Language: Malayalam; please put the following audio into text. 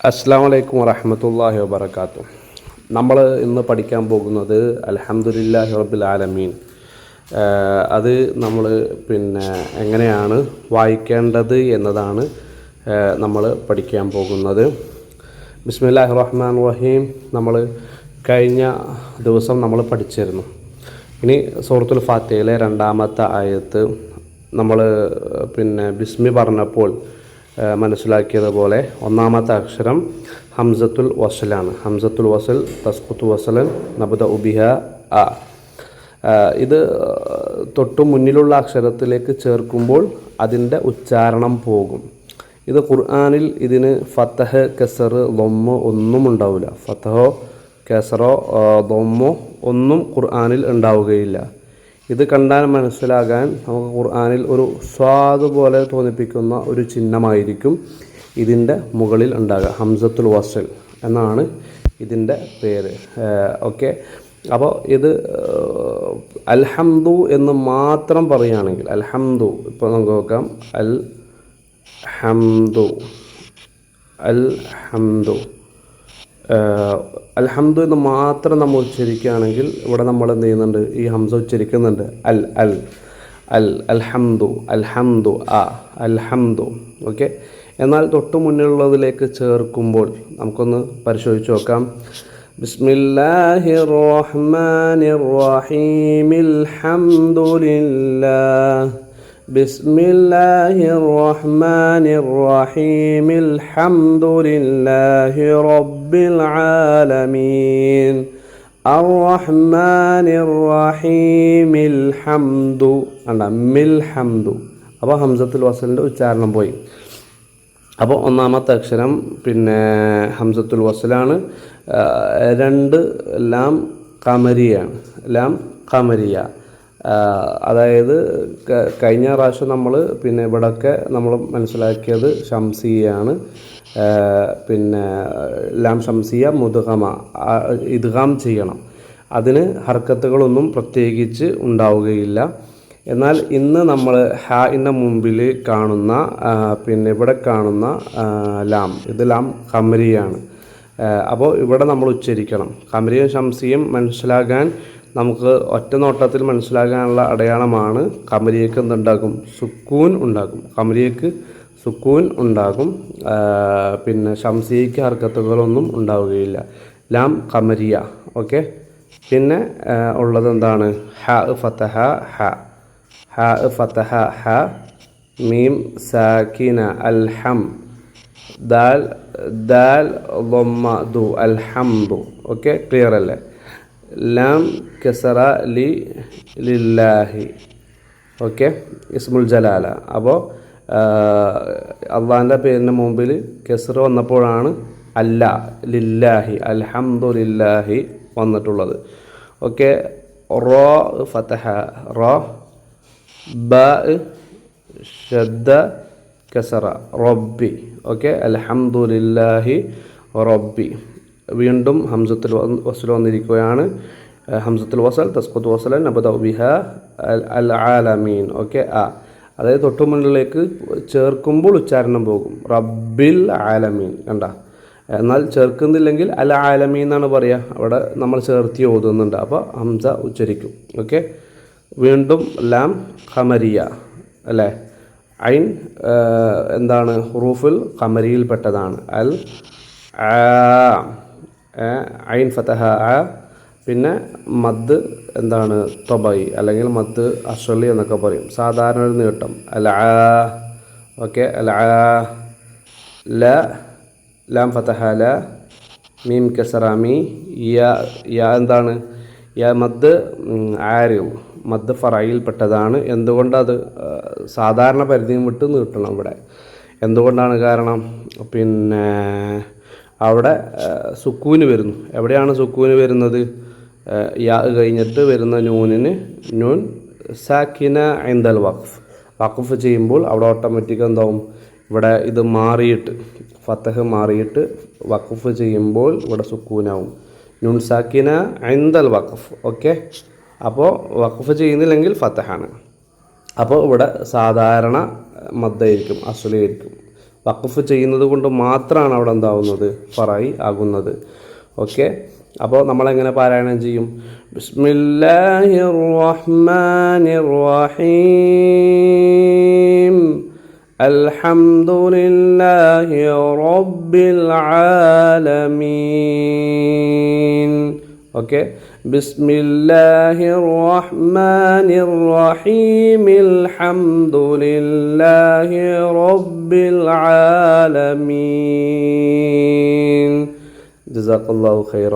അസ്സാം വലൈക്കും വറഹമത്തല്ലാഹി വാത്തു നമ്മൾ ഇന്ന് പഠിക്കാൻ പോകുന്നത് അലഹമുല്ലാഹി റബ്ബിൽ ആലമീൻ. അത് നമ്മൾ പിന്നെ എങ്ങനെയാണ് വായിക്കേണ്ടത് എന്നതാണ് നമ്മൾ പഠിക്കാൻ പോകുന്നത്. ബിസ്മില്ലാഹി റഹ്മാൻ റഹീം. നമ്മൾ കഴിഞ്ഞ ദിവസം നമ്മൾ പഠിച്ചിരുന്നു. ഇനി സൂറത്തുൽ ഫാത്തിഹയിലെ രണ്ടാമത്തെ ആയത്ത് നമ്മൾ പിന്നെ ബിസ്മി പറഞ്ഞപ്പോൾ മനസ്സിലാക്കിയതുപോലെ ഒന്നാമത്തെ അക്ഷരം ഹംസത്തുൽ വസലാണ്. ഹംസത്തുൽ വസൽ തസ്കുത്തു വസലൻ നബുദ ഉബിഹ അ. ഇത് തൊട്ടു മുന്നിലുള്ള അക്ഷരത്തിലേക്ക് ചേർക്കുമ്പോൾ അതിന്റെ ഉച്ചാരണം പോകും. ഇത് ഖുർആാനിൽ ഇതിന് ഫത്തഹ് കെസർ ദൊമ്മ ഒന്നും ഉണ്ടാവില്ല. ഫത്തഹോ കെസറോ ദൊമ്മോ ഒന്നും ഖുർആാനിൽ ഉണ്ടാവുകയില്ല. ഇത് കണ്ടാൽ മനസ്സിലാകാൻ നമുക്ക് ഖുർആാനിൽ ഒരു സ്വാദ് പോലെ തോന്നിപ്പിക്കുന്ന ഒരു ചിഹ്നമായിരിക്കും ഇതിന്റെ മുകളിൽ ഉണ്ടാകുക ഹംസത്തുൽ വസൽ എന്നാണ് ഇതിന്റെ പേര്. ഓക്കെ. അപ്പോൾ ഇത് അൽഹംദു എന്ന് മാത്രം പറയുകയാണെങ്കിൽ അൽഹംദു ഇപ്പോൾ നമുക്ക് നോക്കാം. അൽ ഹംദു അൽ ഹംദു അൽഹംദു എന്ന് മാത്രം നമ്മൾ ഉച്ചരിക്കുകയാണെങ്കിൽ ഇവിടെ നമ്മൾ എന്ത് ചെയ്യുന്നുണ്ട്? ഈ ഹംസ ഉച്ചരിക്കുന്നുണ്ട്. അൽ അൽ അൽ അൽഹംദു അൽഹംദു അ അൽഹംദു. ഓക്കെ? എന്നാൽ തൊട്ടു മുന്നിലുള്ളതിലേക്ക് ചേർക്കുമ്പോൾ നമുക്കൊന്ന് പരിശോധിച്ച് നോക്കാം. ബിസ്മില്ലാഹി റഹ്മാനി റഹീമിൽ ഹംദുലില്ലാഹ്. ബിസ്മില്ലാഹി റഹ്മാനി റഹീമിൽ ഹംദുലില്ലാഹി رب العالمين الرحمن الرحيم الحمد അണ്ട മിൽ ഹംദു അപ്പോൾ ഹംസത്തുൽ വസലിൻ്റെ ഉച്ചാരണം പോയി അപ്പോൾ ഒന്നാമത്തെ അക്ഷരം പിന്നെ ഹംസത്തുൽ വസലാണ് ആ, രണ്ട് ലാം കമരിയാണ് ലാം കമരിയ ആ, അതായത് കഴിഞ്ഞ പ്രാവശ്യം നമ്മൾ പിന്നെ ഇവിടെയൊക്കെ നമ്മൾ മനസ്സിലാക്കിയത് ഷംസിയാണ്. പിന്നെ ലാം ഷംസിയ മുതുഹമ ഇദ്ഗാം ചെയ്യണം. അതിന് ഹർക്കത്തുകളൊന്നും പ്രത്യേകിച്ച് ഉണ്ടാവുകയില്ല. എന്നാൽ ഇന്ന് നമ്മൾ ഹാഇന്റെ മുമ്പിൽ കാണുന്ന പിന്നെ ഇവിടെ കാണുന്ന ലാം ഇത് ലാം കമരിയാണ് അപ്പോൾ ഇവിടെ നമ്മൾ ഉച്ചരിക്കണം. കമരിയും ഷംസിയും മനസ്സിലാകാൻ നമുക്ക് ഒറ്റ നോട്ടത്തിൽ മനസ്സിലാകാനുള്ള അടയാളമാണ് കമരിയക്ക് എന്തുണ്ടാക്കും സുക്കൂൻ ഉണ്ടാക്കും കമരിയക്ക് സുക്കൂൻ ഉണ്ടാകും. പിന്നെ ഷംസിയയ്ക്ക് ഹർക്കത്തുകളൊന്നും ഉണ്ടാവുകയില്ല. ലാം കമരിയ. ഓക്കെ? പിന്നെ ഉള്ളത് എന്താണ്? ഹ ഫത്തഹ ഹ. ഹ ഫത്തഹ ഹ. മീം സാക്കിന അൽഹം. ദാൽ ദാൽ ദു അൽഹംദു. ഓക്കെ? ക്ലിയർ അല്ലേ ലാം കെസറ ലി ലില്ലാഹി ഓക്കെ ഇസ്മുൽ ജലാല അപ്പോൾ അള്ളാഹിന്റെ പേരിന് മുമ്പിൽ കെസറ വന്നപ്പോഴാണ് അല്ല ലില്ലാഹി അൽഹംദുലില്ലാഹി വന്നിട്ടുള്ളത്. ഓക്കെ റോ ഫതഹ റോ ബ ഷദ്ദ കസറ റബ്ബി. ഓക്കെ അൽഹംദുലില്ലാഹി റബ്ബി. വീണ്ടും ഹംസത്തിൽ വസൽ വന്നിരിക്കുകയാണ്. ഹംസത്തുൽ വസൽ തസ്കുത്ത് വസലൻ നബദ ബിഹ അൽ ആലമീൻ. ഓക്കെ ആ. അതായത് തൊട്ടു മുന്നിലേക്ക് ചേർക്കുമ്പോൾ ഉച്ചാരണം പോകും. റബ്ബിൽ ആലമീൻ. കണ്ട? എന്നാൽ ചേർക്കുന്നില്ലെങ്കിൽ അൽ ആലമീൻ എന്നാണ് പറയുക അവിടെ നമ്മൾ ചേർത്തി ഓതുന്നുണ്ട്. അപ്പോൾ ഹംസ ഉച്ചരിക്കും. ഓക്കെ? വീണ്ടും ലാം ഖമരിയ. അല്ലേ? ഐൻ എന്താണ്? ഹുറൂഫുൽ ഖമരിയിൽപ്പെട്ടതാണ്. അൽ ആ. ഐൻ ഫതഹ ആ പിന്നെ മദ് എന്താണ് തൊബൈ അല്ലെങ്കിൽ മദ് അഷലി എന്നൊക്കെ പറയും. സാധാരണ ഒരു നീട്ടം. അല്ല ആ ഓക്കെ അല്ല ആ ല ലാം ഫതഹ ല മീം കസറാമി യാ യാ എന്താണ്? യാ മദ് ആരും മദ് ഫറയിൽപ്പെട്ടതാണ്. എന്തുകൊണ്ടത്? സാധാരണ പരിധിയും വിട്ട് നീട്ടണം ഇവിടെ. എന്തുകൊണ്ടാണ് കാരണം? പിന്നെ അവിടെ സുക്കൂന് വരുന്നു. എവിടെയാണ് സുക്കൂന് വരുന്നത്? യാ കഴിഞ്ഞിട്ട് വരുന്ന നൂനിന് നൂൻ സാക്കിന ഐന്തൽ വഖഫ്. വഖഫ് ചെയ്യുമ്പോൾ അവിടെ ഓട്ടോമാറ്റിക് എന്താവും? ഇവിടെ ഇത് മാറിയിട്ട് ഫത്തഹ് മാറിയിട്ട് വഖഫ് ചെയ്യുമ്പോൾ ഇവിടെ സുക്കൂനാവും. നൂൻ സാക്കിന ഐന്തൽ വഖഫ്. ഓക്കെ? അപ്പോൾ വഖഫ് ചെയ്യുന്നില്ലെങ്കിൽ ഫത്തഹാണ്. അപ്പോൾ ഇവിടെ സാധാരണ മദ്ദായിരിക്കും അസുലയായിരിക്കും. വഖഫ് ചെയ്യുന്നത് കൊണ്ട് മാത്രമാണ് അവിടെ എന്താവുന്നത്? ഫറായി ആകുന്നത്. ഓക്കെ? അപ്പോൾ നമ്മളെങ്ങനെ പാരായണം ചെയ്യും? ബിസ്മില്ലാഹിർ റഹ്മാനിർ റഹീം അൽഹംദുലില്ലാഹി റബ്ബിൽ ആലമീൻ. ഓക്കെ ബിസ്മില്ലാഹിർ റഹ്മാനിർ റഹീം അൽഹംദുലില്ലാഹി റബ്ബിൽ ആലമീൻ ജസാക്കല്ലാഹു ഖൈറ